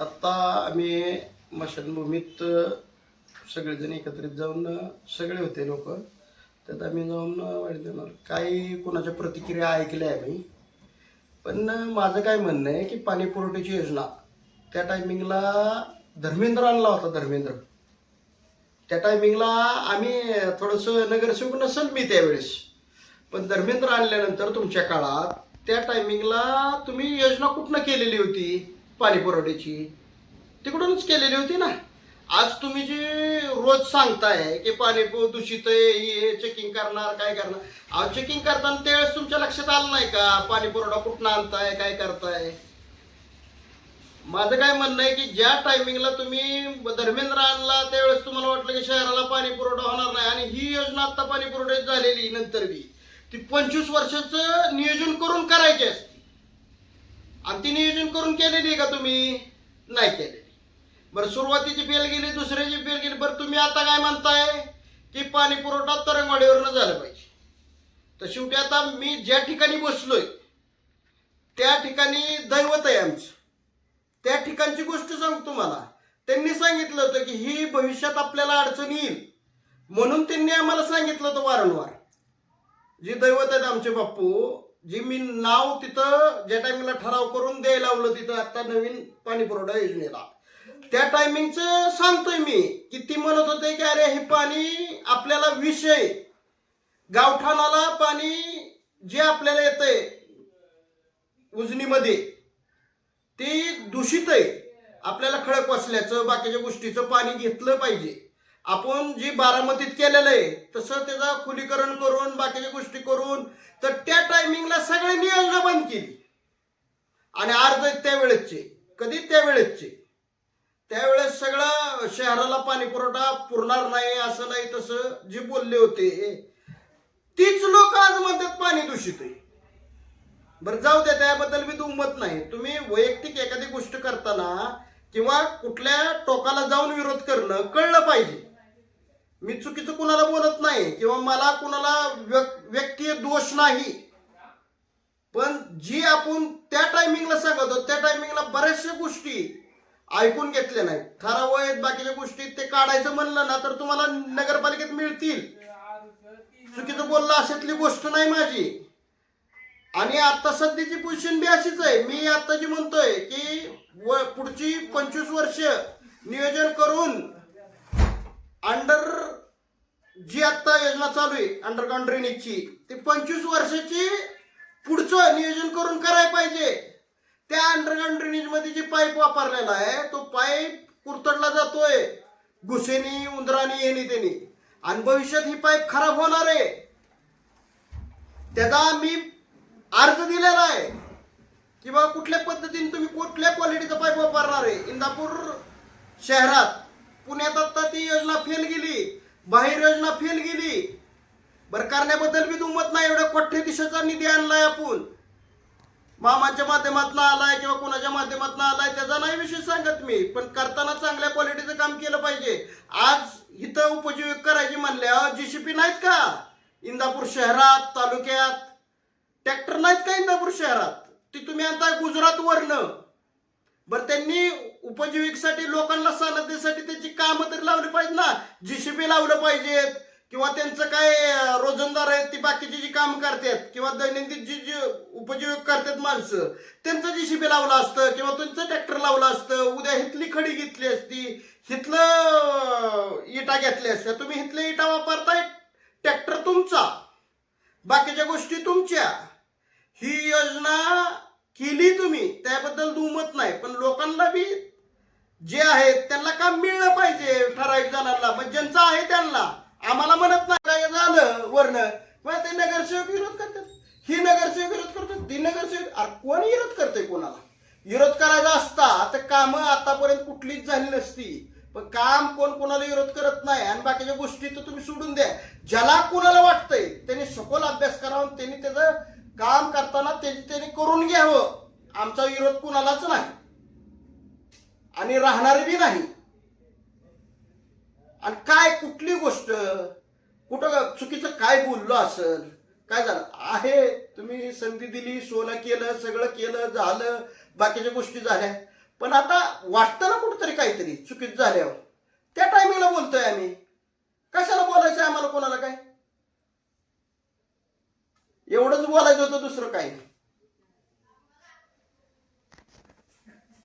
आत्ता आम्ही मशानभूमीत सगळेजण एकत्रित जाऊन सगळे होते लोक. त्यात आम्ही जाऊन वाढ देणार. काही कोणाच्या प्रतिक्रिया ऐकल्या आम्ही. पण माझं काय म्हणणं आहे की पाणी पुरवठ्याची योजना त्या टायमिंगला धर्मेंद्र आणला होता धर्मेंद्र. त्या टायमिंगला आम्ही थोडंसं नगरसेवक नसेल मी त्यावेळेस. पण धर्मेंद्र आणल्यानंतर तुमच्या काळात त्या टायमिंगला तुम्ही योजना कुठनं केलेली होती? पाणी पुरवठ्याची? तिकडूनच केलेली होती ना? आज तुम्ही जे रोज सांगताय की पाणी दूषित आहे हे चेकिंग करणार काय करणार? अहो चेकिंग करताना त्यावेळेस तुमच्या लक्षात आलं नाही का? पाणी पुरवठा कुठनं आणताय काय करताय? माझं काय म्हणणं आहे की ज्या टायमिंगला तुम्ही धर्मेंद्र आणला त्यावेळेस तुम्हाला वाटलं की शहराला पाणी पुरवठा होणार नाही आणि ही योजना आता पाणी पुरवठ्यात झालेली नंतर बी. ती पंचवीस वर्षाचं नियोजन करून करायची असते. आणि ती नियोजन करून केलेली आहे का तुम्ही? नाही केलेली. बरं सुरुवातीची फेल गेली दुसऱ्याची फेल गेली बरं तुम्ही आता काय म्हणताय? की पाणी पुरवठा तरंगवाडीवरनं झाला पाहिजे. तर शेवटी आता मी ज्या ठिकाणी बसलोय त्या ठिकाणी दैवत आहे आमचं. त्या ठिकाणची गोष्ट सांगतो तुम्हाला. त्यांनी सांगितलं होतं की ही भविष्यात आपल्याला अडचण येईल. म्हणून त्यांनी आम्हाला सांगितलं होतं वारंवार. जे दैवत आहेत आमचे बाप्पू जी मी नाव तिथं ज्या टायमिंगला ठराव करून द्यायला लावलं तिथं आता नवीन पाणी पुरवठा योजनेला. त्या टायमिंगचं सांगतोय मी की ती म्हणत होते की अरे हे पाणी आपल्याला विषय. गावठाणाला पाणी जे आपल्याला येतंय उजनीमध्ये ते दूषित आहे आपल्याला खडक वाचल्याचं बाकीच्या गोष्टीचं पाणी घेतलं पाहिजे. आपण जी बारामतीत केलेलं आहे तसं त्याचा खुलीकरण करून बाकीच्या गोष्टी करून तर त्या टायमिंगला सगळे योजना बंद केली. आणि अर्ज आहेत त्यावेळेसचे कधी त्यावेळेसचे? त्यावेळेस सगळं शहराला पाणी पुरवठा पुरणार नाही असं नाही तसं जे बोलले होते तीच लोक आज म्हणतात पाणी दूषित आहे. बरं जाऊ द्या त्याबद्दल मी दुमत नाही. तुम्ही वैयक्तिक एखादी गोष्ट करताना किंवा कुठल्या टोकाला जाऊन विरोध करणं कळलं पाहिजे. मी चुकीचं कुणाला बोलत नाही किंवा मला कुणाला व्यक- व्यक्ती दोष नाही. पण जी आपण त्या टायमिंगला सांगत होतो त्या टायमिंगला बऱ्याचशा गोष्टी ऐकून घेतल्या नाही ठराव आहेत बाकीच्या गोष्टी ते काढायचं म्हणलं ना तर तुम्हाला नगरपालिकेत मिळतील. चुकीचं बोललं अशातली गोष्ट नाही माझी. आणि आता सध्याची पोझिशन बी अशीच आहे. मी आता जी म्हणतोय की व पुढची पंचवीस वर्ष नियोजन करून अंडर जी आत्ता योजना चालू आहे अंडरग्राउंड ड्रेनेजची ती पंचवीस वर्षाची पुढचं नियोजन करून करायला पाहिजे. त्या अंडरग्राउंड ड्रेनेजमध्ये जे पाईप वापरलेला आहे तो पाईप कुरतडला जातोय. घुसेनी उंदरानी येणे त्यानी आणि भविष्यात ही पाईप खराब होणार आहे. त्याचा मी अर्ज दिलेला आहे की बाबा कुठल्या पद्धतीने तुम्ही कुठल्या क्वालिटीचा पाईप वापरणार आहे? इंदापूर शहरात. पुण्यात आता ती योजना फेल गेली. बाहेर योजना फेल गेली. बरं करण्याबद्दल बी दुमत नाही. एवढ्या कोठ्या दिशेचा निधी आणलाय आपण? मामाच्या माध्यमातून आलाय किंवा कोणाच्या माध्यमातून आलाय त्याचा नाही विषय सांगत मी. पण करताना चांगल्या क्वालिटीचं काम केलं पाहिजे. आज इथं उपजीविक करायची म्हणल्यावर जीसीपी नाहीत का? इंदापूर शहरात तालुक्यात. ट्रॅक्टर नाहीत का इंदापूर शहरात? ती तुम्ही आणताय गुजरात वरनं बरं त्यांनी उपजीविकेसाठी लोकांना सनदेसाठी त्याची कामं तरी लावली पाहिजे ना. जीसीबी लावलं पाहिजेत. किंवा त्यांचं काय रोजंदार आहेत ती बाकीची जी कामं करतात किंवा दैनंदिन जी जी उपजीविक करतात माणसं त्यांचं जी शिबी लावलं असतं किंवा त्यांचं ट्रॅक्टर लावलं असतं उद्या हिथली खडी घेतली असती हिथलं इटा घेतल्या असत्या तुम्ही हिथले इटा वापरताय ट्रॅक्टर तुमचा. बाकीच्या गोष्टी तुमच्या. ही योजना केली तुम्ही त्याबद्दल दुमत नाही पण लोकांना बी जे आहेत त्यांना काम मिळलं पाहिजे ठराविक जणांना. पण ज्यांचं आहे त्यांना. आम्हाला म्हणत नाही. झालं? वर्ण मग ते नगरसेवक विरोध करतात. ही नगरसेवक विरोध करतात. ती नगरसेवक अरे कोण विरोध करते कोणाला? विरोध करायचा असता तर कामं आतापर्यंत कुठलीच झाली नसती. पण काम कोण कोणाला विरोध करत नाही आणि बाकीच्या गोष्टी तर तुम्ही सोडून द्या. ज्याला कोणाला वाटतंय त्यांनी सखोल अभ्यास करावा त्यांनी त्याचं काम करताना त्यांनी त्यांनी करून घ्यावं. आमचा विरोध कुणालाच नाही. आणि राहणारे बी नाही. आणि काय कुठली गोष्ट कुठं चुकीचं काय बोललो असेल काय झालं? आहे तुम्ही संधी दिली सोनं केलं सगळं केलं झालं बाकीच्या गोष्टी झाल्या. पण आता वाटतं ना कुठंतरी काहीतरी चुकीत झाल्यावर? त्या टायमिंगला बोलतोय आम्ही. कशाला बोलायचं आम्हाला कोणाला काय? एवढंच बोलायचं होतं दुसरं काही नाही.